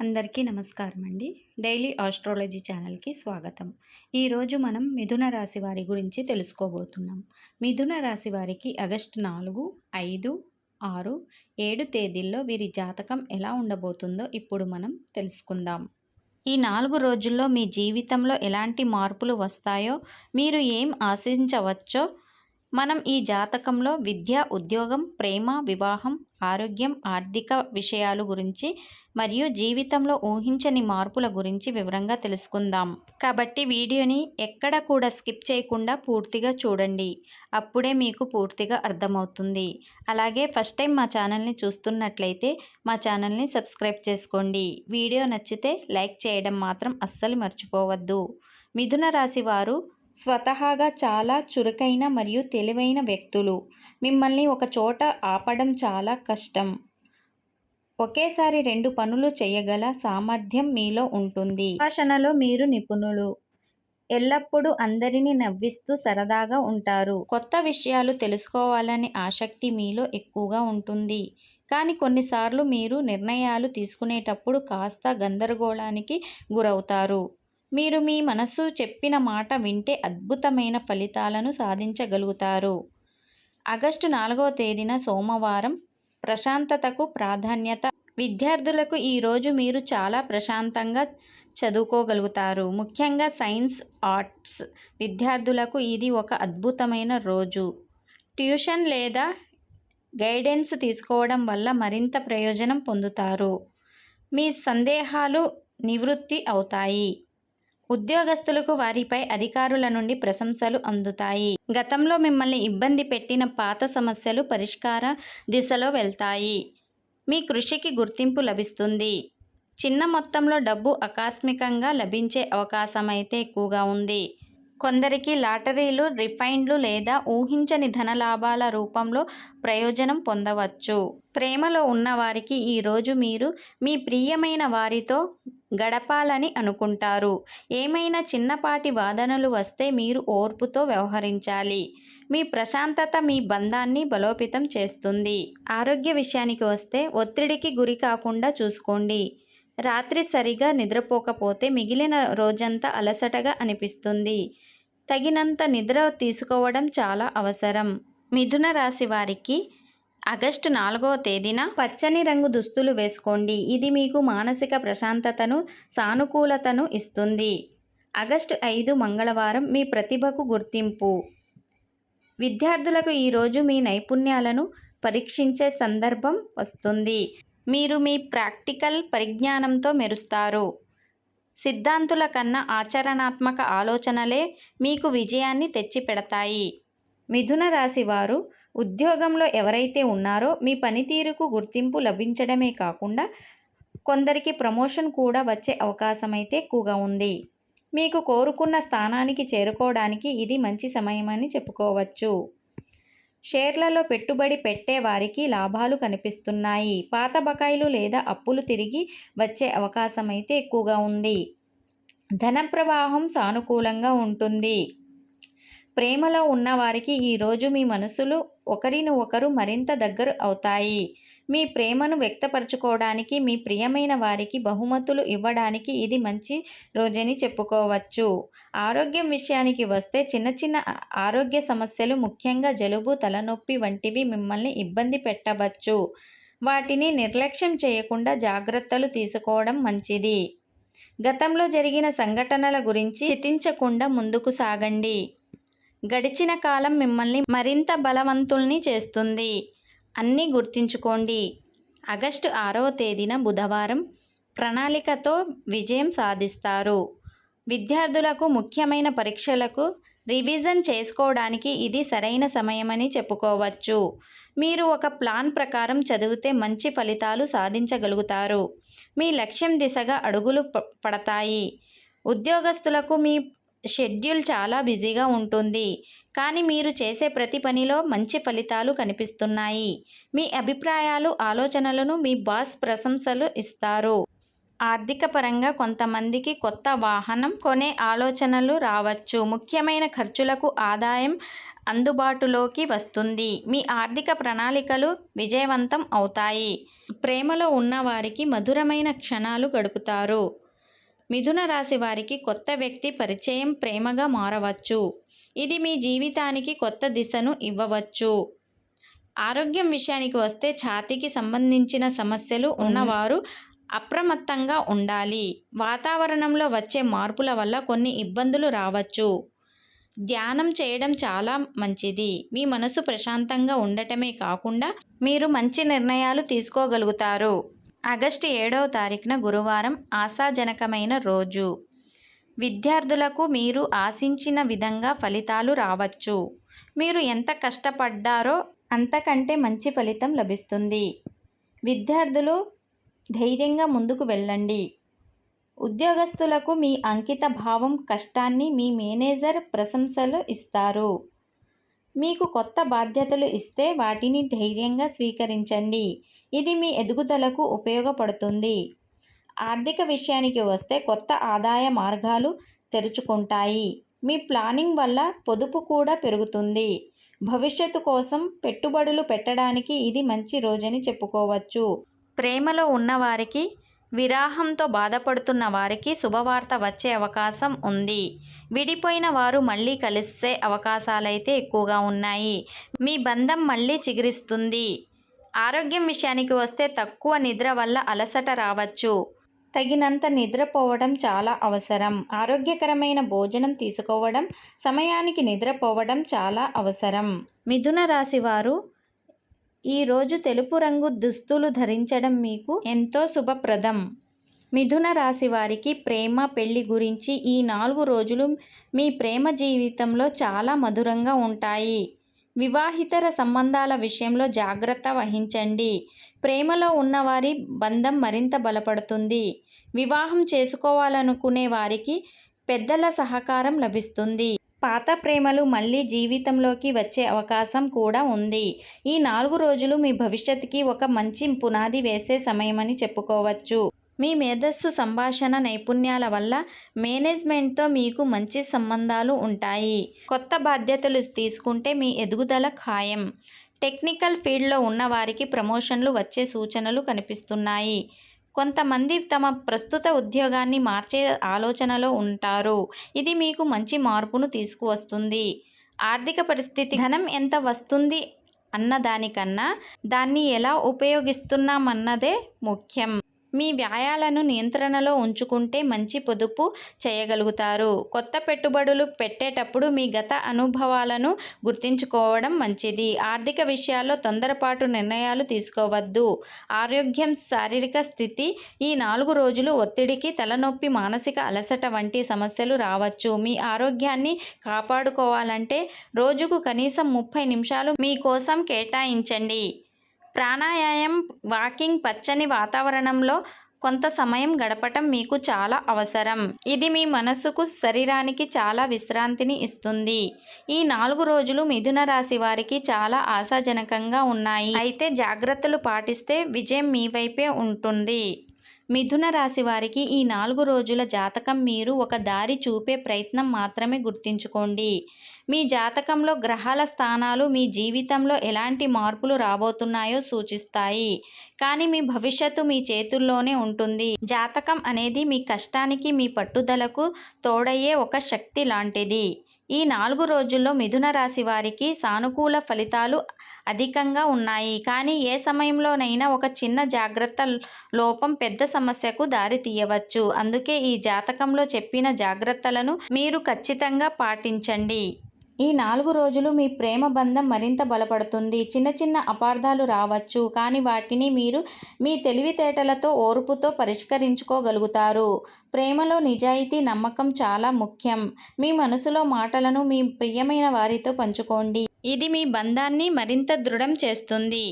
అందరికీ నమస్కారం అండి. డైలీ ఆస్ట్రాలజీ ఛానల్కి స్వాగతం. ఈరోజు మనం మిథున రాశి వారి గురించి తెలుసుకోబోతున్నాం. మిథున రాశి వారికి ఆగస్టు నాలుగు ఐదు ఆరు ఏడు తేదీల్లో వీరి జాతకం ఎలా ఉండబోతుందో ఇప్పుడు మనం తెలుసుకుందాం. ఈ నాలుగు రోజుల్లో మీ జీవితంలో ఎలాంటి మార్పులు వస్తాయో మీరు ఏం ఆశించవచ్చో మనం ఈ జాతకంలో విద్య ఉద్యోగం ప్రేమ వివాహం ఆరోగ్యం ఆర్థిక విషయాలు గురించి మరియు జీవితంలో ఊహించని మార్పుల గురించి వివరంగా తెలుసుకుందాం. కాబట్టి వీడియోని ఎక్కడ కూడా స్కిప్ చేయకుండా పూర్తిగా చూడండి. అప్పుడే మీకు పూర్తిగా అర్థమవుతుంది. అలాగే ఫస్ట్ టైం మా ఛానల్ని చూస్తున్నట్లయితే మా ఛానల్ని సబ్స్క్రైబ్ చేసుకోండి. వీడియో నచ్చితే లైక్ చేయడం మాత్రం అస్సలు మర్చిపోవద్దు. మిథున రాశి వారు స్వతహాగా చాలా చురుకైన మరియు తెలివైన వ్యక్తులు. మిమ్మల్ని ఒక చోట ఆపడం చాలా కష్టం. ఒకేసారి రెండు పనులు చేయగల సామర్థ్యం మీలో ఉంటుంది. భాషణలో మీరు నిపుణులు. ఎల్లప్పుడూ అందరినీ నవ్విస్తూ సరదాగా ఉంటారు. కొత్త విషయాలు తెలుసుకోవాలనే ఆసక్తి మీలో ఎక్కువగా ఉంటుంది. కానీ కొన్నిసార్లు మీరు నిర్ణయాలు తీసుకునేటప్పుడు కాస్త గందరగోళానికి గురవుతారు. మీరు మీ మనసు చెప్పిన మాట వింటే అద్భుతమైన ఫలితాలను సాధించగలుగుతారు. ఆగస్టు నాలుగవ తేదీన సోమవారం ప్రశాంతతకు ప్రాధాన్యత. విద్యార్థులకు ఈరోజు మీరు చాలా ప్రశాంతంగా చదువుకోగలుగుతారు. ముఖ్యంగా సైన్స్ ఆర్ట్స్ విద్యార్థులకు ఇది ఒక అద్భుతమైన రోజు. ట్యూషన్ లేదా గైడెన్స్ తీసుకోవడం వల్ల మరింత ప్రయోజనం పొందుతారు. మీ సందేహాలు నివృత్తి అవుతాయి. ఉద్యోగస్తులకు వారిపై అధికారుల నుండి ప్రశంసలు అందుతాయి. గతంలో మిమ్మల్ని ఇబ్బంది పెట్టిన పాత సమస్యలు పరిష్కార దిశలో వెళ్తాయి. మీ కృషికి గుర్తింపు లభిస్తుంది. చిన్న మొత్తంలో డబ్బు ఆకస్మికంగా లభించే అవకాశం అయితే ఎక్కువగా ఉంది. కొందరికి లాటరీలు రిఫైండ్లు లేదా ఊహించని ధనలాభాల రూపంలో ప్రయోజనం పొందవచ్చు. ప్రేమలో ఉన్నవారికి ఈరోజు మీరు మీ ప్రియమైన వారితో గడపాలని అనుకుంటారు. ఏమైనా చిన్నపాటి వాదనలు వస్తే మీరు ఓర్పుతో వ్యవహరించాలి. మీ ప్రశాంతత మీ బంధాన్ని బలోపేతం చేస్తుంది. ఆరోగ్య విషయానికి వస్తే ఒత్తిడికి గురి కాకుండా చూసుకోండి. రాత్రి సరిగా నిద్రపోకపోతే మిగిలిన రోజంతా అలసటగా అనిపిస్తుంది. తగినంత నిద్ర తీసుకోవడం చాలా అవసరం. మిథున రాశి వారికి ఆగస్టు నాలుగవ తేదీన పచ్చని రంగు దుస్తులు వేసుకోండి. ఇది మీకు మానసిక ప్రశాంతతను సానుకూలతను ఇస్తుంది. ఆగస్టు ఐదు మంగళవారం మీ ప్రతిభకు గుర్తింపు. విద్యార్థులకు ఈరోజు మీ నైపుణ్యాలను పరీక్షించే సందర్భం వస్తుంది. మీరు మీ ప్రాక్టికల్ పరిజ్ఞానంతో మెరుస్తారు. సిద్ధాంతుల కన్నా ఆచరణాత్మక ఆలోచనలే మీకు విజయాన్ని తెచ్చిపెడతాయి. మిథున రాశి వారు ఉద్యోగంలో ఎవరైతే ఉన్నారో మీ పనితీరుకు గుర్తింపు లభించడమే కాకుండా కొందరికి ప్రమోషన్ కూడా వచ్చే అవకాశం అయితే ఎక్కువగా ఉంది. మీకు కోరుకున్న స్థానానికి చేరుకోవడానికి ఇది మంచి సమయమని చెప్పుకోవచ్చు. షేర్లలో పెట్టుబడి పెట్టే వారికి లాభాలు కనిపిస్తున్నాయి. పాత బకాయిలు లేదా అప్పులు తిరిగి వచ్చే అవకాశం అయితే ఎక్కువగా ఉంది. ధన ప్రవాహం సానుకూలంగా ఉంటుంది. ప్రేమలో ఉన్నవారికి ఈరోజు మీ మనసులు ఒకరిని ఒకరు మరింత దగ్గర అవుతాయి. మీ ప్రేమను వ్యక్తపరచుకోవడానికి మీ ప్రియమైన వారికి బహుమతులు ఇవ్వడానికి ఇది మంచి రోజని చెప్పుకోవచ్చు. ఆరోగ్యం విషయానికి వస్తే చిన్న చిన్న ఆరోగ్య సమస్యలు ముఖ్యంగా జలుబు తలనొప్పి వంటివి మిమ్మల్ని ఇబ్బంది పెట్టవచ్చు. వాటిని నిర్లక్ష్యం చేయకుండా జాగ్రత్తలు తీసుకోవడం మంచిది. గతంలో జరిగిన సంఘటనల గురించి చితించకుండా ముందుకు సాగండి. గడిచిన కాలం మిమ్మల్ని మరింత బలవంతుల్ని చేస్తుంది. అన్నీ గుర్తుంచుకోండి. ఆగస్టు ఆరవ తేదీన బుధవారం ప్రణాళికతో విజయం సాధిస్తారు. విద్యార్థులకు ముఖ్యమైన పరీక్షలకు రివిజన్ చేసుకోవడానికి ఇది సరైన సమయమని చెప్పుకోవచ్చు. మీరు ఒక ప్లాన్ ప్రకారం చదివితే మంచి ఫలితాలు సాధించగలుగుతారు. మీ లక్ష్యం దిశగా అడుగులు పడతాయి. ఉద్యోగస్తులకు మీ షెడ్యూల్ చాలా బిజీగా ఉంటుంది. కానీ మీరు చేసే ప్రతి పనిలో మంచి ఫలితాలు కనిపిస్తున్నాయి. మీ అభిప్రాయాలు ఆలోచనలను మీ బాస్ ప్రశంసలు ఇస్తారు. ఆర్థిక పరంగా కొంతమందికి కొత్త వాహనం కొనే ఆలోచనలు రావచ్చు. ముఖ్యమైన ఖర్చులకు ఆదాయం అందుబాటులోకి వస్తుంది. మీ ఆర్థిక ప్రణాళికలు విజయవంతం అవుతాయి. ప్రేమలో ఉన్నవారికి మధురమైన క్షణాలు గడుపుతారు. మిథున రాశి వారికి కొత్త వ్యక్తి పరిచయం ప్రేమగా మారవచ్చు. ఇది మీ జీవితానికి కొత్త దిశను ఇవ్వవచ్చు. ఆరోగ్యం విషయానికి వస్తే ఛాతీకి సంబంధించిన సమస్యలు ఉన్నవారు అప్రమత్తంగా ఉండాలి. వాతావరణంలో వచ్చే మార్పుల వల్ల కొన్ని ఇబ్బందులు రావచ్చు. ధ్యానం చేయడం చాలా మంచిది. మీ మనసు ప్రశాంతంగా ఉండటమే కాకుండా మీరు మంచి నిర్ణయాలు తీసుకోగలుగుతారు. ఆగస్టు ఏడవ తారీఖున గురువారం ఆశాజనకమైన రోజు. విద్యార్థులకు మీరు ఆశించిన విధంగా ఫలితాలు రావచ్చు. మీరు ఎంత కష్టపడ్డారో అంతకంటే మంచి ఫలితం లభిస్తుంది. విద్యార్థులు ధైర్యంగా ముందుకు వెళ్ళండి. ఉద్యోగస్తులకు మీ అంకిత భావం కష్టాన్ని మీ మేనేజర్ ప్రశంసలు ఇస్తారు. మీకు కొత్త బాధ్యతలు ఇస్తే వాటిని ధైర్యంగా స్వీకరించండి. ఇది మీ ఎదుగుదలకు ఉపయోగపడుతుంది. ఆర్థిక విషయానికి వస్తే కొత్త ఆదాయ మార్గాలు తెరుచుకుంటాయి. మీ ప్లానింగ్ వల్ల పొదుపు కూడా పెరుగుతుంది. భవిష్యత్తు కోసం పెట్టుబడులు పెట్టడానికి ఇది మంచి రోజని చెప్పుకోవచ్చు. ప్రేమలో ఉన్నవారికి విరాహంతో బాధపడుతున్న వారికి శుభవార్త వచ్చే అవకాశం ఉంది. విడిపోయిన వారు మళ్ళీ కలిసే అవకాశాలైతే ఎక్కువగా ఉన్నాయి. మీ బంధం మళ్ళీ చిగురిస్తుంది. ఆరోగ్యం విషయానికి వస్తే తక్కువ నిద్ర వల్ల అలసట రావచ్చు. తగినంత నిద్రపోవడం చాలా అవసరం. ఆరోగ్యకరమైన భోజనం తీసుకోవడం సమయానికి నిద్రపోవడం చాలా అవసరం. మిథున రాశి వారు ఈరోజు తెలుపు రంగు దుస్తులు ధరించడం మీకు ఎంతో శుభప్రదం. మిథున రాశి వారికి ప్రేమ పెళ్ళి గురించి ఈ నాలుగు రోజులు మీ ప్రేమ జీవితంలో చాలా మధురంగా ఉంటాయి. వివాహితర సంబంధాల విషయంలో జాగ్రత్త వహించండి. ప్రేమలో ఉన్నవారి బంధం మరింత బలపడుతుంది. వివాహం చేసుకోవాలనుకునే వారికి పెద్దల సహకారం లభిస్తుంది. పాత ప్రేమలు మళ్ళీ జీవితంలోకి వచ్చే అవకాశం కూడా ఉంది. ఈ నాలుగు రోజులు మీ భవిష్యత్తుకి ఒక మంచి పునాది వేసే సమయమని చెప్పుకోవచ్చు. మీ మేధస్సు సంభాషణ నైపుణ్యాల వల్ల మేనేజ్మెంట్తో మీకు మంచి సంబంధాలు ఉంటాయి. కొత్త బాధ్యతలు తీసుకుంటే మీ ఎదుగుదల ఖాయం. టెక్నికల్ ఫీల్డ్లో ఉన్నవారికి ప్రమోషన్లు వచ్చే సూచనలు కనిపిస్తున్నాయి. కొంతమంది తమ ప్రస్తుత ఉద్యోగాన్ని మార్చే ఆలోచనలో ఉంటారు. ఇది మీకు మంచి మార్పును తీసుకువస్తుంది. ఆర్థిక పరిస్థితి ధనం ఎంత వస్తుంది అన్న దానికన్నా దాన్ని ఎలా ఉపయోగిస్తున్నామన్నదే ముఖ్యం. మీ వ్యాయాలను నియంత్రణలో ఉంచుకుంటే మంచి పొదుపు చేయగలుగుతారు. కొత్త పెట్టుబడులు పెట్టేటప్పుడు మీ గత అనుభవాలను గుర్తుంచుకోవడం మంచిది. ఆర్థిక విషయాల్లో తొందరపాటు నిర్ణయాలు తీసుకోవద్దు. ఆరోగ్యం శారీరక స్థితి ఈ నాలుగు రోజులు ఒత్తిడికి తలనొప్పి మానసిక అలసట వంటి సమస్యలు రావచ్చు. మీ ఆరోగ్యాన్ని కాపాడుకోవాలంటే రోజుకు కనీసం ముప్పై నిమిషాలు మీకోసం కేటాయించండి. ప్రాణాయామం వాకింగ్ పచ్చని వాతావరణంలో కొంత సమయం గడపటం మీకు చాలా అవసరం. ఇది మీ మనసుకు శరీరానికి చాలా విశ్రాంతిని ఇస్తుంది. ఈ నాలుగు రోజులు మిథున రాశి వారికి చాలా ఆశాజనకంగా ఉన్నాయి. అయితే జాగ్రత్తలు పాటిస్తే విజయం మీ వైపే ఉంటుంది. మిథున రాశి వారికి ఈ నాలుగు రోజుల జాతకం మీరు ఒక దారి చూపే ప్రయత్నం మాత్రమే గుర్తుంచుకోండి. మీ జాతకంలో గ్రహాల స్థానాలు మీ జీవితంలో ఎలాంటి మార్పులు రాబోతున్నాయో సూచిస్తాయి. కానీ మీ భవిష్యత్తు మీ చేతుల్లోనే ఉంటుంది. జాతకం అనేది మీ కష్టానికి మీ పట్టుదలకు తోడయ్యే ఒక శక్తి లాంటిది. ఈ నాలుగు రోజుల్లో మిథున రాశి వారికి సానుకూల ఫలితాలు అధికంగా ఉన్నాయి. కానీ ఏ సమయంలోనైనా ఒక చిన్న జాగ్రత్త లోపం పెద్ద సమస్యకు దారి తీయవచ్చు. అందుకే ఈ జాతకంలో చెప్పిన జాగ్రత్తలను మీరు ఖచ్చితంగా పాటించండి. ఈ నాలుగు రోజులు మీ ప్రేమ బంధం మరింత బలపడుతుంది. చిన్న చిన్న అపార్థాలు రావచ్చు. కానీ వాటిని మీరు మీ తెలివితేటలతో ఓర్పుతో పరిష్కరించుకోగలుగుతారు. ప్రేమలో నిజాయితీ నమ్మకం చాలా ముఖ్యం. మీ మనసులో మాటలను మీ ప్రియమైన వారితో పంచుకోండి. ఇది మీ బంధాన్ని మరింత దృఢం చేస్తుంది.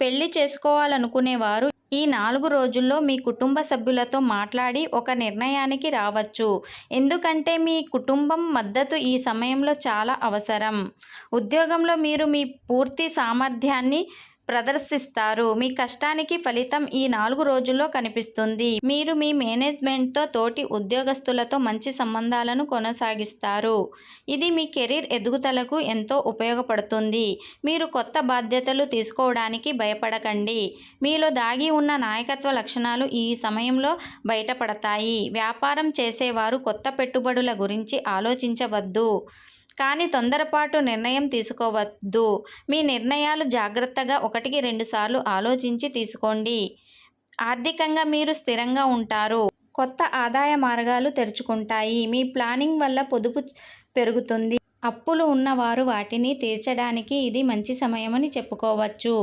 పెళ్ళి చేసుకోవాలనుకునేవారు ఈ నాలుగు రోజుల్లో మీ కుటుంబ సభ్యులతో మాట్లాడి ఒక నిర్ణయానికి రావచ్చు. ఎందుకంటే మీ కుటుంబం మద్దతు ఈ సమయంలో చాలా అవసరం. ఉద్యోగంలో మీరు మీ పూర్తి సామర్థ్యాన్ని ప్రదర్శిస్తారు. మీ కష్టానికి ఫలితం ఈ నాలుగు రోజుల్లో కనిపిస్తుంది. మీరు మీ మేనేజ్మెంట్తో తోటి ఉద్యోగస్తులతో మంచి సంబంధాలను కొనసాగిస్తారు. ఇది మీ కెరీర్ ఎదుగుదలకు ఎంతో ఉపయోగపడుతుంది. మీరు కొత్త బాధ్యతలు తీసుకోవడానికి భయపడకండి. మీలో దాగి ఉన్న నాయకత్వ లక్షణాలు ఈ సమయంలో బయటపడతాయి. వ్యాపారం చేసేవారు కొత్త పెట్టుబడుల గురించి ఆలోచించవద్దు. కానీ తొందరపాటు నిర్ణయం తీసుకోవద్దు. మీ నిర్ణయాలు జాగ్రత్తగా ఒకటికి రెండు సార్లు ఆలోచించి తీసుకోండి. ఆర్థికంగా మీరు స్థిరంగా ఉంటారు. కొత్త ఆదాయ మార్గాలు తెరుచుకుంటాయి. మీ ప్లానింగ్ వల్ల పొదుపు పెరుగుతుంది. అప్పులు ఉన్నవారు వాటిని తీర్చడానికి ఇది మంచి సమయమని చెప్పుకోవచ్చు.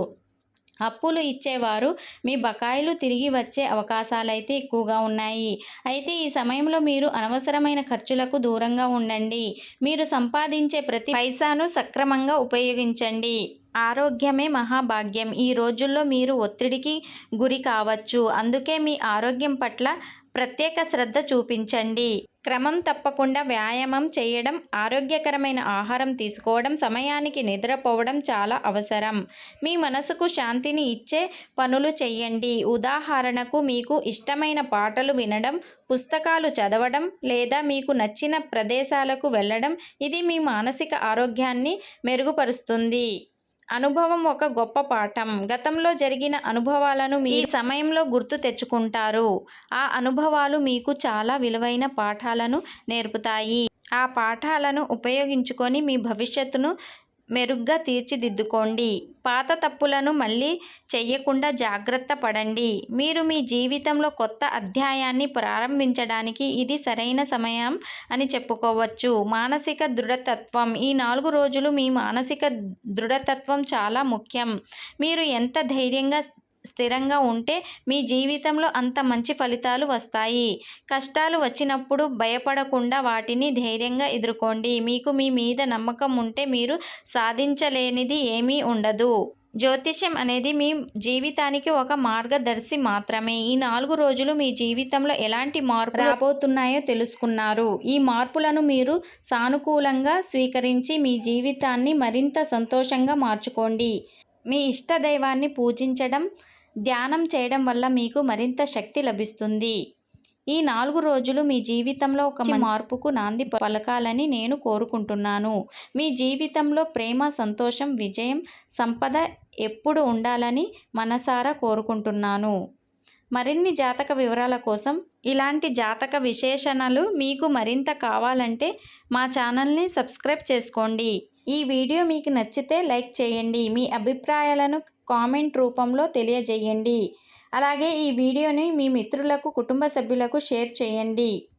అప్పులు ఇచ్చేవారు. మీ బకాయిలు తిరిగి వచ్చే అవకాశాలైతే ఎక్కువగా ఉన్నాయి. అయితే ఈ సమయంలో మీరు అనవసరమైన ఖర్చులకు దూరంగా ఉండండి. మీరు సంపాదించే ప్రతి పైసాను సక్రమంగా ఉపయోగించండి. ఆరోగ్యమే మహాభాగ్యం. ఈ రోజుల్లో మీరు ఒత్తిడికి గురి కావచ్చు. అందుకే మీ ఆరోగ్యం పట్ల ప్రత్యేక శ్రద్ధ చూపించండి. క్రమం తప్పకుండా వ్యాయామం చేయడం ఆరోగ్యకరమైన ఆహారం తీసుకోవడం సమయానికి నిద్రపోవడం చాలా అవసరం. మీ మనసుకు శాంతిని ఇచ్చే పనులు చేయండి. ఉదాహరణకు మీకు ఇష్టమైన పాటలు వినడం పుస్తకాలు చదవడం లేదా మీకు నచ్చిన ప్రదేశాలకు వెళ్ళడం ఇది మీ మానసిక ఆరోగ్యాన్ని మెరుగుపరుస్తుంది. అనుభవం ఒక గొప్ప పాఠం. గతంలో జరిగిన అనుభవాలను మీ సమయంలో గుర్తు తెచ్చుకుంటారు. ఆ అనుభవాలు మీకు చాలా విలువైన పాఠాలను నేర్పుతాయి. ఆ పాఠాలను ఉపయోగించుకొని మీ భవిష్యత్తును మెరుగ్గా తీర్చిదిద్దుకోండి. పాత తప్పులను మళ్ళీ చెయ్యకుండా జాగ్రత్త పడండి. మీరు మీ జీవితంలో కొత్త అధ్యాయాన్ని ప్రారంభించడానికి ఇది సరైన సమయం అని చెప్పుకోవచ్చు. మానసిక దృఢతత్వం. ఈ నాలుగు రోజులు మీ మానసిక దృఢతత్వం చాలా ముఖ్యం. మీరు ఎంత ధైర్యంగా స్థిరంగా ఉంటే మీ జీవితంలో అంత మంచి ఫలితాలు వస్తాయి. కష్టాలు వచ్చినప్పుడు భయపడకుండా వాటిని ధైర్యంగా ఎదుర్కోండి. మీకు మీ మీద నమ్మకం ఉంటే మీరు సాధించలేనిది ఏమీ ఉండదు. జ్యోతిష్యం అనేది మీ జీవితానికి ఒక మార్గదర్శి మాత్రమే. ఈ నాలుగు రోజులు మీ జీవితంలో ఎలాంటి మార్పు రాబోతున్నాయో తెలుసుకున్నారు. ఈ మార్పులను మీరు సానుకూలంగా స్వీకరించి మీ జీవితాన్ని మరింత సంతోషంగా మార్చుకోండి. మీ ఇష్ట దైవాన్ని పూజించడం ధ్యానం చేయడం వల్ల మీకు మరింత శక్తి లభిస్తుంది. ఈ నాలుగు రోజులు మీ జీవితంలో ఒక మార్పుకు నాంది పలకాలని నేను కోరుకుంటున్నాను. మీ జీవితంలో ప్రేమ సంతోషం విజయం సంపద ఎప్పుడు ఉండాలని మనసారా కోరుకుంటున్నాను. మరిన్ని జాతక వివరాల కోసం ఇలాంటి జాతక విశేషణలు మీకు మరింత కావాలంటే మా ఛానల్ని సబ్స్క్రైబ్ చేసుకోండి. ఈ వీడియో మీకు నచ్చితే లైక్ చేయండి. మీ అభిప్రాయాలను కామెంట్ రూపంలో తెలియజేయండి. అలాగే ఈ వీడియోని మీ మిత్రులకు కుటుంబ సభ్యులకు షేర్ చేయండి.